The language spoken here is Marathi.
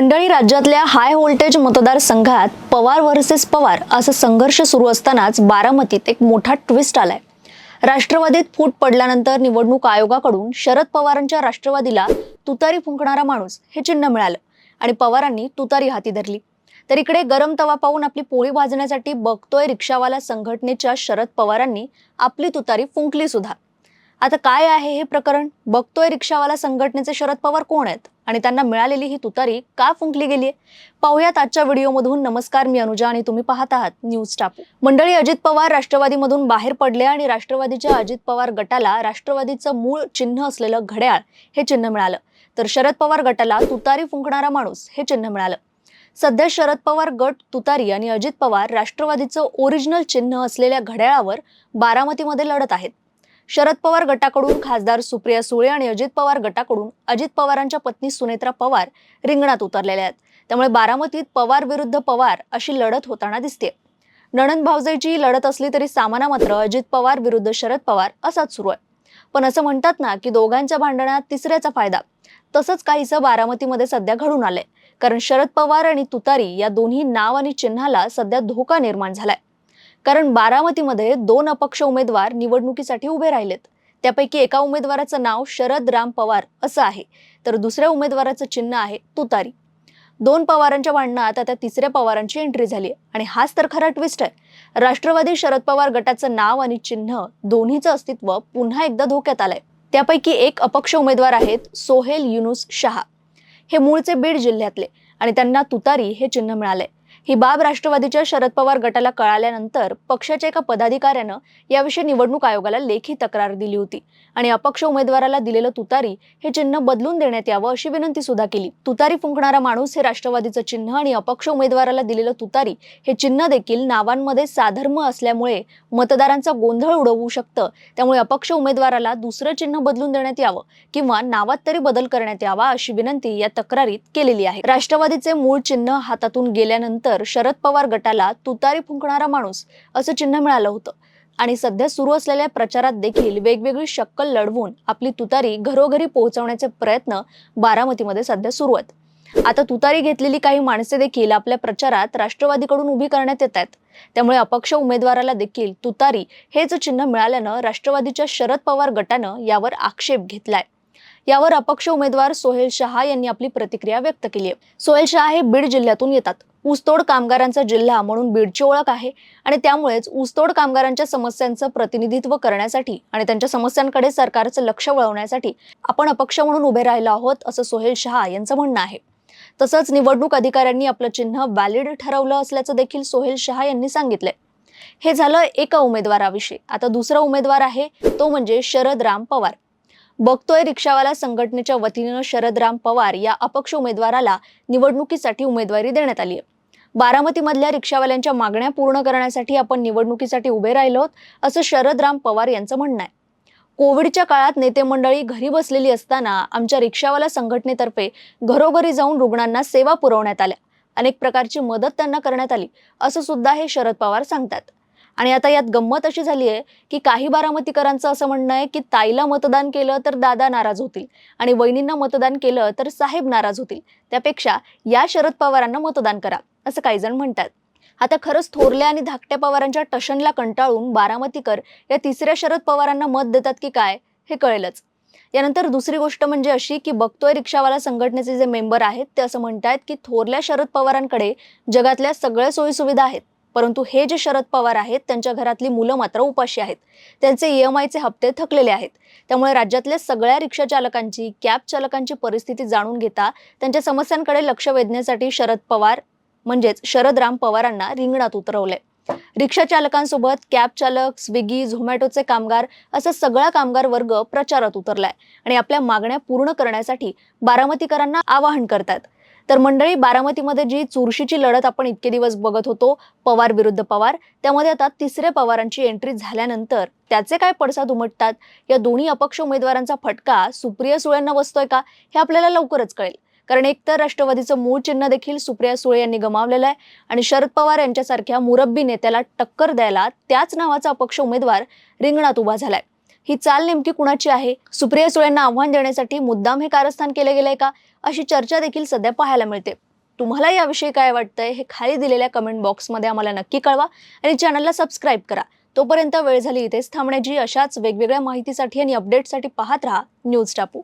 मंडळी राज्यातल्या हाय व्होल्टेज मतदारसंघात पवार व्हर्सेस पवार असा संघर्ष सुरू असतानाच बारामतीत एक मोठा ट्विस्ट आलाय. राष्ट्रवादीत फूट पडल्यानंतर निवडणूक आयोगाकडून शरद पवारांच्या राष्ट्रवादीला तुतारी फुंकणारा माणूस हे चिन्ह मिळालं आणि पवारांनी तुतारी हाती धरली. तर इकडे गरम तवा पाहून आपली पोळी भाजण्यासाठी बघतोय रिक्षावाला संघटनेच्या शरद पवारांनी आपली तुतारी फुंकली सुद्धा. आता काय आहे हे प्रकरण? बघतोय रिक्षावाला संघटनेचे शरद पवार कोण आहेत? आणि त्यांना मिळालेली ही तुतारी का फुंकली गेली आहे? पाहुयात आजच्या व्हिडिओमधून. नमस्कार मी अनुजा आणि तुम्ही पाहत आहात न्यूज टापू. मंडळी अजित पवार राष्ट्रवादीमधून बाहेर पडले आणि राष्ट्रवादीच्या अजित पवार गटाला राष्ट्रवादीचं मूळ चिन्ह असलेलं घड्याळ हे चिन्ह मिळालं. तर शरद पवार गटाला तुतारी फुंकणारा माणूस हे चिन्ह मिळालं. सध्या शरद पवार गट तुतारी आणि अजित पवार राष्ट्रवादीचं ओरिजिनल चिन्ह असलेल्या घड्याळावर बारामतीमध्ये लढत आहेत. शरद पवार गटाकडून खासदार सुप्रिया सुळे आणि अजित पवार गटाकडून अजित पवारांच्या पत्नी सुनेत्रा पवार रिंगणात उतरलेल्या आहेत. त्यामुळे बारामतीत पवार विरुद्ध पवार अशी लढत होताना दिसते. नणंद भावजाईची लढत असली तरी सामना मात्र अजित पवार विरुद्ध शरद पवार असाच सुरू आहे. पण असं म्हणतात ना की दोघांच्या भांडणात तिसऱ्याचा फायदा. तसंच काहीसं बारामतीमध्ये सध्या घडून आलंय. कारण शरद पवार आणि तुतारी या दोन्ही नाव आणि चिन्हाला सध्या धोका निर्माण झालाय. कारण बारामतीमध्ये दोन अपक्ष उमेदवार निवडणुकीसाठी उभे राहिलेत. त्यापैकी एका उमेदवाराचं नाव शरद राम पवार असं आहे. तर दुसऱ्या उमेदवाराचं चिन्ह आहे तुतारी. दोन पवारांच्या भांडणात आता तिसऱ्या पवारांची एंट्री झाली आहे. आणि हाच तर खरा ट्विस्ट आहे. राष्ट्रवादी शरद पवार गटाचं नाव आणि चिन्ह दोन्हीचं अस्तित्व पुन्हा एकदा धोक्यात आलंय. त्यापैकी एक अपक्ष उमेदवार आहेत सोहेल युनुस शहा. हे मूळचे बीड जिल्ह्यातले आणि त्यांना तुतारी हे चिन्ह मिळालंय. ही बाब राष्ट्रवादीच्या शरद पवार गटाला कळाल्यानंतर पक्षाच्या एका पदाधिकाऱ्यानं याविषयी निवडणूक आयोगाला लेखी तक्रार दिली होती. आणि अपक्ष उमेदवाराला दिलेलं तुतारी हे चिन्ह बदलून देण्यात यावं अशी विनंती सुद्धा केली. तुतारी फुंकणारा माणूस हे राष्ट्रवादीचं चिन्ह आणि अपक्ष उमेदवाराला दिलेलं तुतारी हे चिन्ह देखील नावांमध्ये साधर्म असल्यामुळे मतदारांचा गोंधळ उडवू शकतं. त्यामुळे अपक्ष उमेदवाराला दुसरं चिन्ह बदलून देण्यात यावं किंवा नावात तरी बदल करण्यात यावा अशी विनंती या तक्रारीत केलेली आहे. राष्ट्रवादीचे मूळ चिन्ह हातातून गेल्यानंतर शरद पवार गटाला तुतारी फुंकणारा माणूस असं चिन्ह मिळालं होतं. आणि सध्या सुरू असलेल्या प्रचारात देखील वेगवेगळी शक्कल लढवून आपली तुतारी घरोघरी पोहोचवण्याचे प्रयत्न बारामतीमध्ये सध्या सुरू आहेत. आता तुतारी घेतलेली काही माणसे देखील आपल्या प्रचारात राष्ट्रवादीकडून उभी करण्यात येत आहेत. त्यामुळे अपक्ष उमेदवाराला देखील तुतारी हेच चिन्ह मिळाल्यानं राष्ट्रवादीच्या शरद पवार गटानं यावर आक्षेप घेतलाय. यावर अपक्ष उमेदवार सोहेल शहा यांनी आपली प्रतिक्रिया व्यक्त केली आहे. सोहेल शहा हे बीड जिल्ह्यातून येतात. ऊसतोड कामगारांचा जिल्हा म्हणून बीडची ओळख आहे आणि त्यामुळेच ऊसतोड कामगारांच्या समस्यांचं प्रतिनिधित्व करण्यासाठी आणि त्यांच्या समस्यांकडे सरकारचं लक्ष वळवण्यासाठी आपण अपक्ष म्हणून उभे राहिलो आहोत असं सोहेल शहा यांचं म्हणणं आहे. तसंच निवडणूक अधिकाऱ्यांनी आपलं चिन्ह व्हॅलिड ठरवलं असल्याचं देखील सोहेल शहा यांनी सांगितलंय. हे झालं एका उमेदवाराविषयी. आता दुसरा उमेदवार आहे तो म्हणजे शरद राम पवार. बघतोय रिक्षावाला संघटनेच्या वतीनं शरदराम पवार या अपक्ष उमेदवाराला निवडणुकीसाठी उमेदवारी देण्यात आली आहे. बारामतीमधल्या रिक्षावाल्यांच्या मागण्या पूर्ण करण्यासाठी आपण निवडणुकीसाठी उभे राहिलो असं शरदराम पवार यांचं म्हणणं आहे. कोविडच्या काळात नेते मंडळी घरी बसलेली असताना आमच्या रिक्षावाला संघटनेतर्फे घरोघरी जाऊन रुग्णांना सेवा पुरवण्यात आल्या. अनेक प्रकारची मदत त्यांना करण्यात आली असं सुद्धा हे शरद पवार सांगतात. आणि आता यात गंमत अशी झाली आहे की काही बारामतीकरांचं असं म्हणणं आहे की ताईला मतदान केलं तर दादा नाराज होतील आणि वहिनींना मतदान केलं तर साहेब नाराज होतील. त्यापेक्षा या शरद पवारांना मतदान करा असं काही जण म्हणतात. आता खरंच थोरल्या आणि धाकट्या पवारांच्या टशनला कंटाळून बारामतीकर या तिसऱ्या शरद पवारांना मत देतात की काय हे कळेलच. यानंतर दुसरी गोष्ट म्हणजे अशी की बघतोय रिक्षावाला संघटनेचे जे मेंबर आहेत ते असं म्हणतायत की थोरल्या शरद पवारांकडे जगातल्या सगळ्या सोयीसुविधा आहेत. परंतु हे जे शरद पवार आहेत त्यांच्या घरातली मुलं मात्र उपाशी आहेत. त्यांचे ईएमआयचे हप्ते थकलेले आहेत. त्यामुळे राज्यातल्या सगळ्या रिक्षा चालकांची कॅब चालकांची परिस्थिती जाणून घेता त्यांच्या समस्यांकडे लक्ष वेधण्यासाठी शरद पवार म्हणजेच शरदराम पवारांना रिंगणात उतरवलंय रिक्षा चालकांसोबत कॅब चालक स्विगी झोमॅटोचे कामगार असा सगळा कामगार वर्ग प्रचारात उतरलाय. आणि आपल्या मागण्या पूर्ण करण्यासाठी बारामतीकरांना आवाहन करतात तर मंडळी बारामतीमध्ये जी चुरशीची लढत आपण इतके दिवस बघत होतो पवार विरुद्ध पवार त्यामध्ये आता तिसऱ्या पवारांची एंट्री झाल्यानंतर त्याचे काय पडसाद उमटतात? या दोन्ही अपक्ष उमेदवारांचा फटका सुप्रिया सुळेंना बसतोय का? हे आपल्याला लवकरच कळेल. कारण एकतर राष्ट्रवादीचं मूळ चिन्ह देखील सुप्रिया सुळे यांनी गमावलेलं आहे आणि शरद पवार यांच्यासारख्या मुरब्बी नेत्याला टक्कर द्यायला त्याच नावाचा अपक्ष उमेदवार रिंगणात उभा झालाय. ही चाल नेमकी कुणाची आहे? सुप्रिया सुळेंना आव्हान देण्यासाठी मुद्दाम हे कारस्थान केले गेलंय का? अशी चर्चा देखील सध्या पाहायला मिळते. तुम्हाला याविषयी काय वाटतंय हे खाली दिलेल्या कमेंट बॉक्समध्ये आम्हाला नक्की कळवा आणि चॅनलला सबस्क्राईब करा. तोपर्यंत वेळ झाली इथेच थांबण्याची. अशाच वेगवेगळ्या माहितीसाठी आणि अपडेटसाठी पाहत राहा. न्यूज टापू